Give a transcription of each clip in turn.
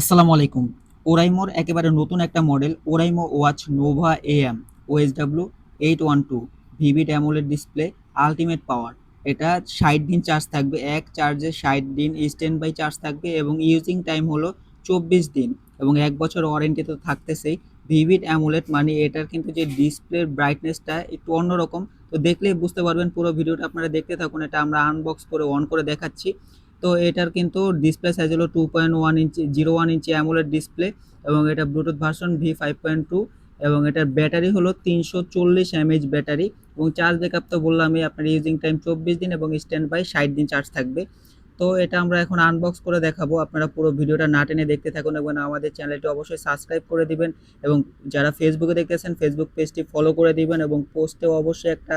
আসসালামু আলাইকুম। ওরাইমোর একেবারে নতুন একটা model Oraimo watch Nova AM, OSW eight one two, vivid AMOLED display, ultimate power. এটা ষাট দিন চার্জ থাকবে, এক চার্জে ষাট দিন স্ট্যান্ড বাই চার্জ থাকবে এবং ইউজিং টাইম হলো চব্বিশ দিন এবং এক বছর ওয়ারেন্টি তো থাকতেছেই। ভিভিড অ্যামোলেড মানে এটার কিন্তু যে ডিসপ্লের ব্রাইটনেসটা একটু অন্যরকম তো দেখলেই বুঝতে পারবেন পুরো ভিডিওটা, আপনারা দেখতে থাকুন, এটা আমরা আনবক্স করে অন করে দেখাচ্ছি। তো এটার কিন্তু ডিসপ্লে সাইজ হলো two point one inch zero one inch AMOLED display এবং এটা Bluetooth version V five point two এবং এটার ব্যাটারি হলো তিনশো চল্লিশ এমএইচ ব্যাটারি এবং চার্জ ব্যাকআপ তো বললামই, আপনার ইউজিং টাইম চব্বিশ দিন এবং স্ট্যান্ড বাই ষাট দিন চার্জ থাকবে। তো এটা আমরা এখন আনবক্স করে দেখাবো। আপনারা পুরো ভিডিওটা না টেনে দেখতে থাকুন এবং আমাদের চ্যানেলটি অবশ্যই সাবস্ক্রাইব করে দিবেন এবং যারা ফেসবুকে দেখতেছেন ফেসবুক পেজটি ফলো করে দিবেন এবং পোস্টেও অবশ্যই একটা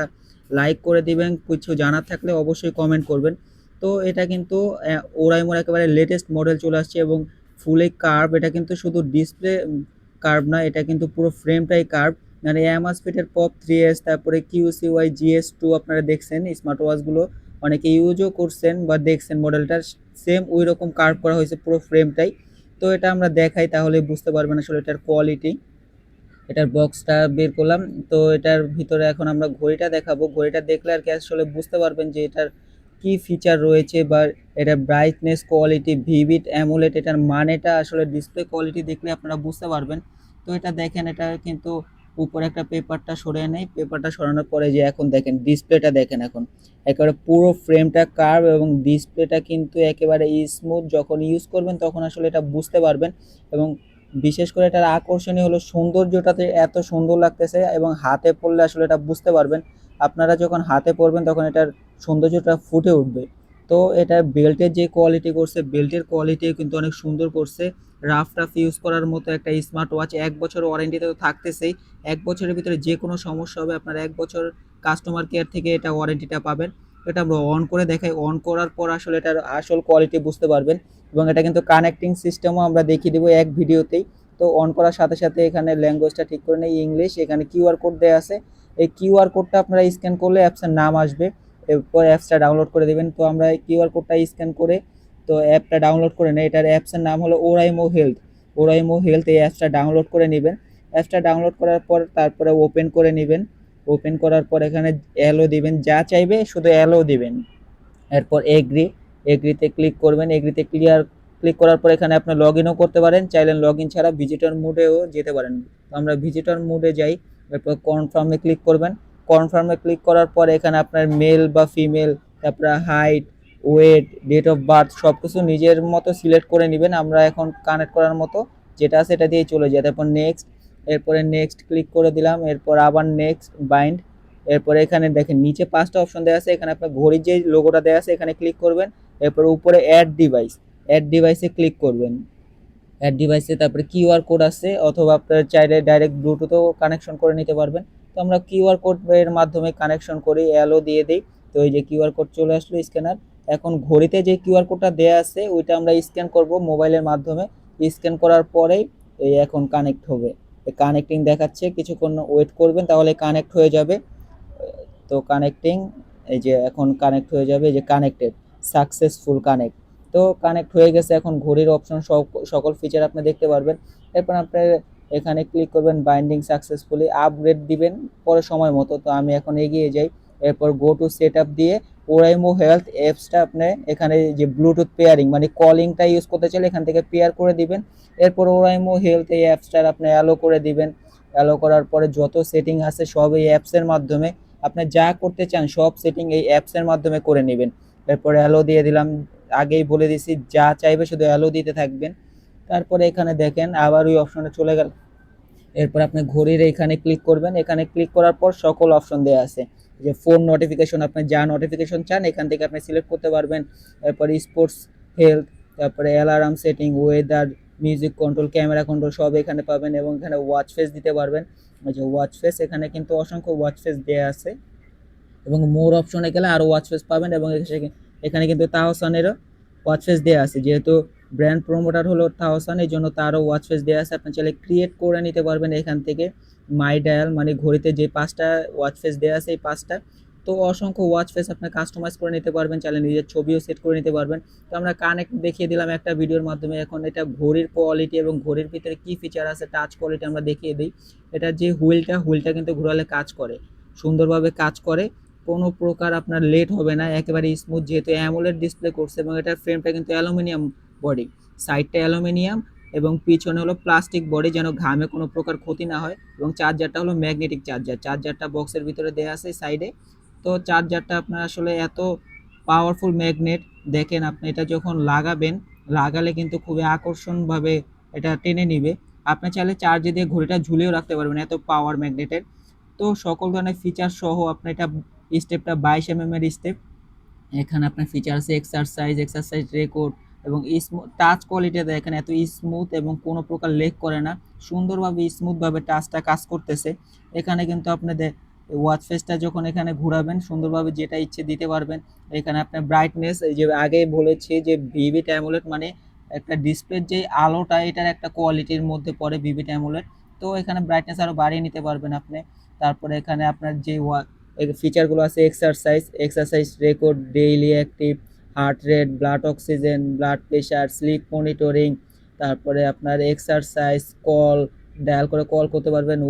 লাইক করে দিবেন। কিছু জানার থাকলে অবশ্যই কমেন্ট করবেন। তো এটা কিন্তু ওরাইমোর একেবারে লেটেস্ট মডেল চলে আসছে এবং ফুলে কার্ভ এটা কিন্তু শুধু ডিসপ্লে কার্ভ না এটা কিন্তু পুরো ফ্রেমটাই কার্ভ মানে অ্যামাসফিটের পপ থ্রি এস তারপরে কিউসিওয়াই জিএস টু আপনারা দেখছেন স্মার্ট ওয়াচগুলো অনেকে ইউজও করছেন বা দেখছেন মডেলটা সেম ওই রকম কার্ভ করা হয়েছে পুরো ফ্রেমটাই তো এটা আমরা দেখাই, তাহলে বুঝতে পারবেন আসলে এটার কোয়ালিটি এটার বক্সটা বের করলাম, তো এটার ভিতরে এখন আমরা ঘড়িটা দেখাবো। ঘড়িটা দেখলে আর কি আসলে বুঝতে পারবেন যে এটার কি ফিচার রয়েছে বা এটার ব্রাইটনেস কোয়ালিটি ভিভিড অ্যামোলেট এটার মানেটা আসলে ডিসপ্লে কোয়ালিটি দেখলে আপনারা বুঝতে পারবেন। তো এটা দেখেন, এটা কিন্তু উপরে একটা পেপারটা সরিয়ে নেই। পেপারটা সরানোর পরে যে এখন দেখেন ডিসপ্লেটা দেখেন এখন। একেবারে পুরো ফ্রেমটা কার্ভ এবং ডিসপ্লেটা কিন্তু একেবারে স্মুথ যখন ইউজ করবেন তখন আসলে এটা বুঝতে পারবেন এবং বিশেষ করে এটার আকর্ষণীয় হলো সৌন্দর্যটাতে এত সুন্দর লাগতেছে এবং হাতে পড়লে আসলে এটা বুঝতে পারবেন। আপনারা যখন হাতে পড়বেন তখন এটার সৌন্দর্যটা ফুটে উঠবে। তো এটা বেল্টের যে কোয়ালিটি করছে, বেল্টের কোয়ালিটিও কিন্তু অনেক সুন্দর করছে। রাফ টাফ ইউজ করার মতো একটা স্মার্ট ওয়াচ এক বছর ওয়ারেন্টিতে তো থাকতেছেই। এক বছরের ভিতরে যে কোনো সমস্যা হবে, আপনার এক বছর কাস্টমার কেয়ার থেকে এটা ওয়ারেন্টিটা পাবেন। এটা আমরা অন করে দেখাই। অন করার পর আসলে এটার আসল কোয়ালিটি বুঝতে পারবেন এবং এটা কিন্তু কানেক্টিং সিস্টেমও আমরা দেখিয়ে দেবো এক ভিডিওতেই। তো অন করার সাথে সাথে এখানে ল্যাঙ্গুয়েজটা ঠিক করে নেই ইংলিশ এখানে কিউআর কোড দেওয়া আছে। এই কিউআর কোডটা আপনারা স্ক্যান করলে অ্যাপসের নাম আসবে। এরপর অ্যাপসটা ডাউনলোড করে দেবেন। তো আমরা কিউআর কোডটা স্ক্যান করে তো অ্যাপটা ডাউনলোড করে নেই। এটার অ্যাপসের নাম হলো ওরাইমো হেলথ ওরাইমো হেলথ এই অ্যাপসটা ডাউনলোড করে নেবেন। অ্যাপসটা ডাউনলোড করার পর তারপরে ওপেন করে নেবেন। ওপেন করার পর এখানে অ্যালো দিবেন। যা চাইবে শুধু অ্যালো দিবেন। এরপর এগ্রি এগ্রিতে ক্লিক করবেন। এগ্রিতে ক্লিয়ার ক্লিক করার পর এখানে আপনি লগ ইনও করতে পারেন। চাইলেন লগ ইন ছাড়া ভিজিটর মুডেও যেতে পারেন। তো আমরা ভিজিটর মুডে যাই। এরপর কনফার্মে ক্লিক করবেন। কনফার্মে ক্লিক করার পর এখানে আপনার মেল বা ফিমেল তারপরে height weight date of birth সব কিছু নিজের মতো সিলেক্ট করে নেবেন। আমরা এখন কানেক্ট করার মতো যেটা আছে এটা দিয়ে চলে যায়। তারপর নেক্সট এরপরে নেক্সট ক্লিক করে দিলাম। এরপর আবার নেক্সট বাইন্ড এরপরে এখানে দেখেন, নিচে পাঁচটা অপশন দেওয়া আছে। এখানে আপনার ঘড়ির যে লোগোটা দেওয়া আছে, এখানে ক্লিক করবেন। এরপর উপরে অ্যাড ডিভাইস অ্যাড ডিভাইসে ক্লিক করবেন। অ্যাড ডিভাইসে তারপরে কিউআর কোড আছে, অথবা আপনার চাইলে ডাইরেক্ট ব্লুটুথও কানেকশন করে নিতে পারবেন। তো আমরা কিউআর কোডের মাধ্যমে কানেকশন করি অ্যালো দিয়ে দিই। তো এই যে কিউআর কোড চলে আসলো স্ক্যানার এখন ঘড়িতে যে কিউআর কোডটা দেওয়া আছে, ওইটা আমরা স্ক্যান করব মোবাইলের মাধ্যমে। স্ক্যান করার পরেই এই এখন কানেক্ট হবে। কানেক্টিং দেখাচ্ছে, কিছুক্ষণ ওয়েট করবেন, তাহলে কানেক্ট হয়ে যাবে। তো কানেক্টিং এই যে এখন কানেক্ট হয়ে যাবে যে কানেক্টেড সাকসেসফুল কানেক্ট তো কানেক্ট হয়ে গেছে এখন ঘড়ির অপশন সকল ফিচার আপনি দেখতে পারবেন। এরপর আপনার এখানে ক্লিক করবেন বাইন্ডিং সাকসেসফুলি আপগ্রেড দিবেন পরে সময় মতো। তো আমি এখন এগিয়ে যাই। এরপর গো টু সেট দিয়ে ওরাইমো হেলথ অ্যাপসটা আপনি এখানে যে ব্লুটুথ পেয়ারিং মানে কলিংটা ইউজ করতে চাইলে এখান থেকে পেয়ার করে দিবেন। এরপর ওরাইমো হেলথ এই অ্যাপসটার আপনি অ্যালো করে দিবেন। অ্যালো করার পরে যত সেটিং আছে সব এই অ্যাপসের মাধ্যমে আপনি যা করতে চান সব সেটিং এই অ্যাপসের মাধ্যমে করে নেবেন। এরপরে অ্যালো দিয়ে দিলাম। আগেই বলে দিছি, যা চাইবে শুধু অ্যালো দিতে থাকবেন। তারপরে এখানে দেখেন আবার ওই অপশনে চলে গেল। এরপর আপনি ঘড়ির এখানে ক্লিক করবেন। এখানে ক্লিক করার পর সকল অপশন দেওয়া আছে। যে ফোন নোটিফিকেশন আপনি যা নোটিফিকেশন চান, এখান থেকে আপনি সিলেক্ট করতে পারবেন। এরপর স্পোর্টস হেলথ তারপরে alarm setting weather music control camera control সব এখানে পাবেন এবং এখানে ওয়াচ ফেস দিতে পারবেন। যে ওয়াচ ফেস এখানে কিন্তু অসংখ্য ওয়াচ ফেস দেওয়া আছে। এবং মোর অপশনে গেলে আরও ওয়াচ ফেস পাবেন এবং এখানে কিন্তু তাহসানেরও ওয়াচ ফেস দেওয়া আছে। যেহেতু ব্র্যান্ড প্রমোটার হলো তাহসান এই জন্য তারও ওয়াচ ফেস দেওয়া আছে। আপনি চাইলে ক্রিয়েট করে নিতে পারবেন এখান থেকে। মাই ডায়াল মানে ঘড়িতে যে পাঁচটা ওয়াচ ফেস দেওয়া আছে, এই পাঁচটা। তো অসংখ্য ওয়াচ ফেস আপনার কাস্টমাইজ করে নিতে পারবেন, চাইলে নিজের ছবিও সেট করে নিতে পারবেন। তো আমরা কানেক্ট দেখিয়ে দিলাম একটা ভিডিওর মাধ্যমে। এখন এটা ঘড়ির কোয়ালিটি এবং ঘড়ির ভিতরে কি ফিচার আছে টাচ কোয়ালিটি আমরা দেখিয়ে দিই। এটা যে হুইলটা হুইলটা কিন্তু ঘোরালে কাজ করে। সুন্দরভাবে কাজ করে। কোনো প্রকার আপনার লেট হবে না। একেবারে স্মুথ যেহেতু অ্যামোলেড ডিসপ্লে করছে এবং এটার ফ্রেমটা কিন্তু অ্যালুমিনিয়াম বডি সাইডটা অ্যালুমিনিয়াম এবং পিছনে হলো প্লাস্টিক বডি যেন ঘামে কোনো প্রকার ক্ষতি না হয় এবং চার্জারটা হলো ম্যাগনেটিক চার্জার চার্জারটা বক্সের ভিতরে দেওয়া আছে সাইডে তো চার্জারটা আপনার আসলে এত পাওয়ারফুল ম্যাগনেট দেখেন আপনি এটা যখন লাগাবেন, লাগালে কিন্তু খুবই আকর্ষণভাবে এটা টেনে নিবে। আপনি চাইলে চার্জে দিয়ে ঘড়িটা ঝুলিয়েও রাখতে পারবেন এত পাওয়ার ম্যাগনেটের তো সকল ধরনের ফিচার সহ আপনি এটা স্টেপটা বাইশ এম এর স্টেপ এখানে আপনার ফিচার আছে এক্সারসাইজ এক্সারসাইজ রেকর্ড এবং টাচ কোয়ালিটি দেখেন, এত স্মুথ এবং কোনো প্রকার লেক করে না। সুন্দরভাবে স্মুথভাবে টাচটা কাজ করতেছে। এখানে কিন্তু আপনাদের ওয়াচ ফেসটা যখন এখানে ঘোরাবেন, সুন্দরভাবে যেটা ইচ্ছে দিতে পারবেন। এখানে আপনার ব্রাইটনেস এই যে আগে বলেছি যে ভিভি ট্যামুলেট মানে একটা ডিসপ্লের যে আলোটা, এটার একটা কোয়ালিটির মধ্যে পড়ে ভিভি ট্যামুলেট তো এখানে ব্রাইটনেস আরও বাড়িয়ে নিতে পারবেন আপনি। তারপরে এখানে আপনার যে ওয়া ফিচারগুলো আছে exercise exercise record daily active heart rate blood oxygen blood pressure sleep monitoring তারপরে আপনার এক্সারসাইজ কল ডায়াল করে কল করতে পারবেন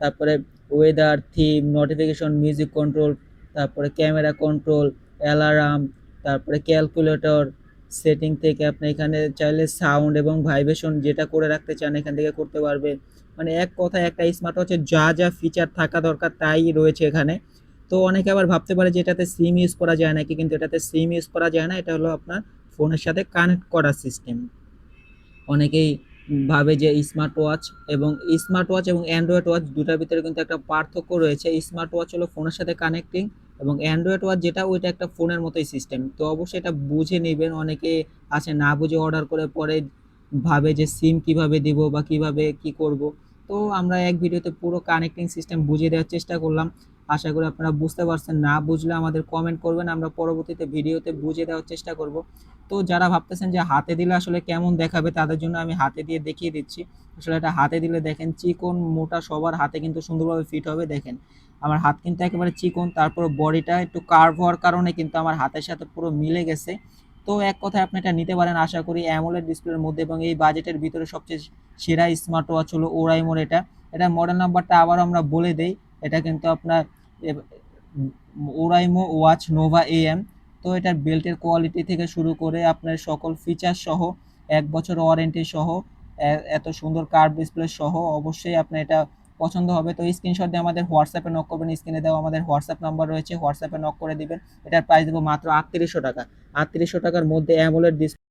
তারপরে weather theme notification music control তারপরে ক্যামেরা কন্ট্রোল অ্যালার্ম তারপরে ক্যালকুলেটর সেটিং থেকে আপনি এখানে চাইলে সাউন্ড এবং ভাইব্রেশন যেটা করে রাখতে চান এখান থেকে করতে পারবেন মানে এক কথায় একটা স্মার্ট ওয়াচের যা যা ফিচার থাকা দরকার তাই রয়েছে এখানে। তো অনেকে আবার ভাবতে পারে যে এটাতে সিম ইউজ করা যায় নাকি? কিন্তু এটাতে সিম ইউজ করা যায় না, এটা হলো আপনার ফোনের সাথে কানেক্ট করার সিস্টেম অনেকেই ভাবে যে স্মার্ট ওয়াচ এবং স্মার্ট ওয়াচ এবং অ্যান্ড্রয়েড ওয়াচ দুটার ভিতরে কিন্তু একটা পার্থক্য রয়েছে। স্মার্ট ওয়াচ হলো ফোনের সাথে কানেক্টিং এবং অ্যান্ড্রয়েড ওয়াচ যেটা, ওইটা একটা ফোনের মতোই সিস্টেম তো অবশ্যই এটা বুঝে নেবেন। অনেকে আছে না বুঝে অর্ডার করে পরে ভাবে যে সিম কীভাবে দিব বা কীভাবে কি করব। তো আমরা এক ভিডিওতে পুরো কানেক্টিং সিস্টেম বুঝিয়ে দেওয়ার চেষ্টা করলাম। আশা করি আপনারা বুঝতে পারছেন। না বুঝলে আমাদের কমেন্ট করবেন, আমরা পরবর্তীতে ভিডিওতে বুঝিয়ে দেওয়ার চেষ্টা করব। তো যারা ভাবতেছেন যে হাতে দিলে আসলে কেমন দেখাবে, তাদের জন্য আমি হাতে দিয়ে দেখিয়ে দিচ্ছি। আসলে এটা হাতে দিলে দেখেন, চিকন মোটা সবার হাতে কিন্তু সুন্দরভাবে ফিট হবে, দেখেন। আমার হাত কিন্তু একেবারে চিকন, তারপর বডিটা একটু কার্ভ হওয়ার কারণে কিন্তু আমার হাতের সাথে পুরো মিলে গেছে। তো এক কথায় আপনি এটা নিতে পারেন, আশা করি অ্যামোলেড ডিসপ্লের মধ্যে এবং এই বাজেটের ভিতরে সবচেয়ে সেরা স্মার্ট ওয়াচ হলো ওরাইমোর এটা। এটা মডেল নাম্বারটা আবার আমরা বলে দেই। এটা কিন্তু আপনার ওরাইমো ওয়াচ নোভা এএম তো এটার বেল্টের কোয়ালিটি থেকে শুরু করে আপনার সকল ফিচার সহ, এক বছর ওয়ারেন্টি সহ এত সুন্দর কার্ভ ডিসপ্লে সহ, অবশ্যই আপনার এটা পছন্দ হবে। তো স্ক্রিনশট দিয়ে আমাদের হোয়াটসঅ্যাপে নক করবেন স্ক্রিনে দেওয়া আমাদের হোয়াটসঅ্যাপ নাম্বার রয়েছে হোয়াটসঅ্যাপে নক করে দিবেন। এটার প্রাইস দেবো মাত্র আটত্রিশশো টাকা। আটত্রিশশো টাকার মধ্যে অ্যামোলেড ডিসপ্লে